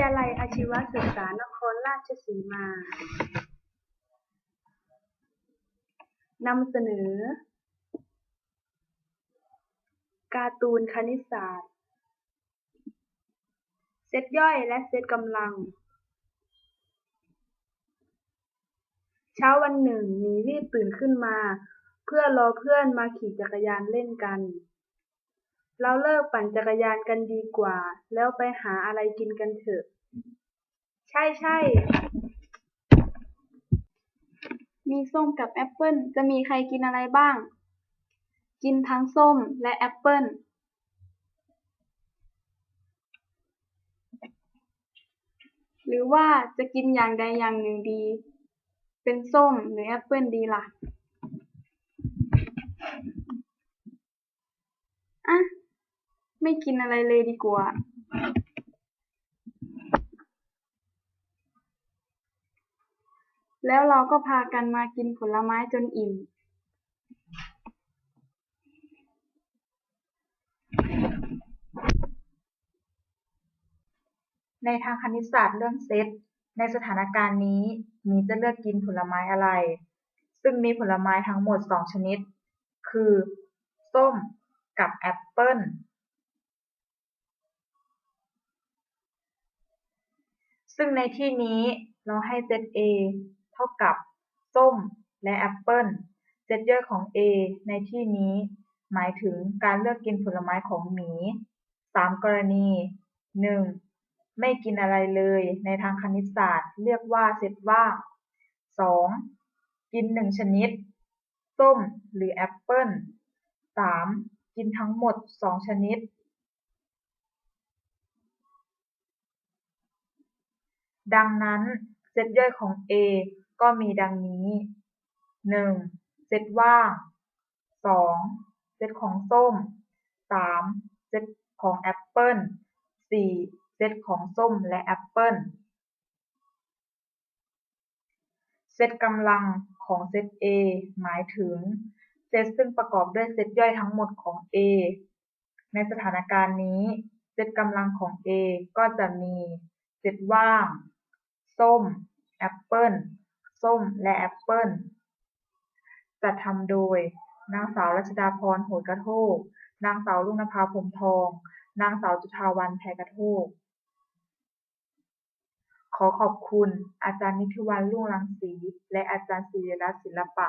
ยาลัยอาชีวศึกษานครราชสีมานำเสนอ การ์ตูนคณิตศาสตร์ เซตย่อยและเซตกำลัง เช้าวันหนึ่งหมีรีบตื่นขึ้นมา เพื่อรอเพื่อนมาขี่จักรยานเล่นกัน เราเลิกปั่นจักรยานกันดีกว่า แล้วไปหาอะไรกินกันเถอะ ใช่ใช่ มีส้มกับแอปเปิ้ลจะมีใครกินอะไรบ้าง กินทั้งส้มและแอปเปิ้ลหรือว่าจะกินอย่างใดอย่างหนึ่งดี เป็นส้มหรือแอปเปิ้ลดีล่ะ ไม่กินอะไรเลยดีกว่าแล้วเราก็พากันมากินผลไม้จนอิ่ม ในทางคณิตศาสตร์เรื่องเซต ในสถานการณ์นี้ มีจะเลือกกินผลไม้อะไร ซึ่งมีผลไม้ทั้งหมดสองชนิด คือ ส้มกับแอปเปิ้ล ซึ่งในที่นี้เราให้เซต A เท่ากับ ส้ม และแอปเปิ้ลเซตย่อยของ A ในที่นี้ หมายถึงการเลือกกินผลไม้ของหมีสามกรณีหนึ่งไม่กินอะไรเลยในทางคณิตศาสตร์ เรียกว่าเซตว่างสองกินหนึ่งชนิด ส้ม หรือแอปเปิ้ลสามกินทั้งหมดสองชนิด ดังนั้นเซตย่อยของ A ก็มีดังนี้หนึ่งเซตว่างสองเซตของส้มสามเซตของแอปเปิ้ลสี่เซตของส้มและแอปเปิ้ลเซตกำลังของเซต A หมายถึงเซตซึ่งประกอบด้วยเซตย่อยทั้งหมดของ A ในสถานการณ์นี้เซตกำลังของ A ก็จะมีเซตว่าง ส้ม แอปเปิ้ลส้ม และแอปเปิ้ลจัดทำโดย นางสาวรัชดาพรโหดกระโทก นางสาวลุงนภาพรหมทอง นางสาวจุฑาวันแพรกระโทก ขอขอบคุณอาจารย์นิธิวรรณรุ่งรังสี และอาจารย์ศิริรัตน์ศิลปะ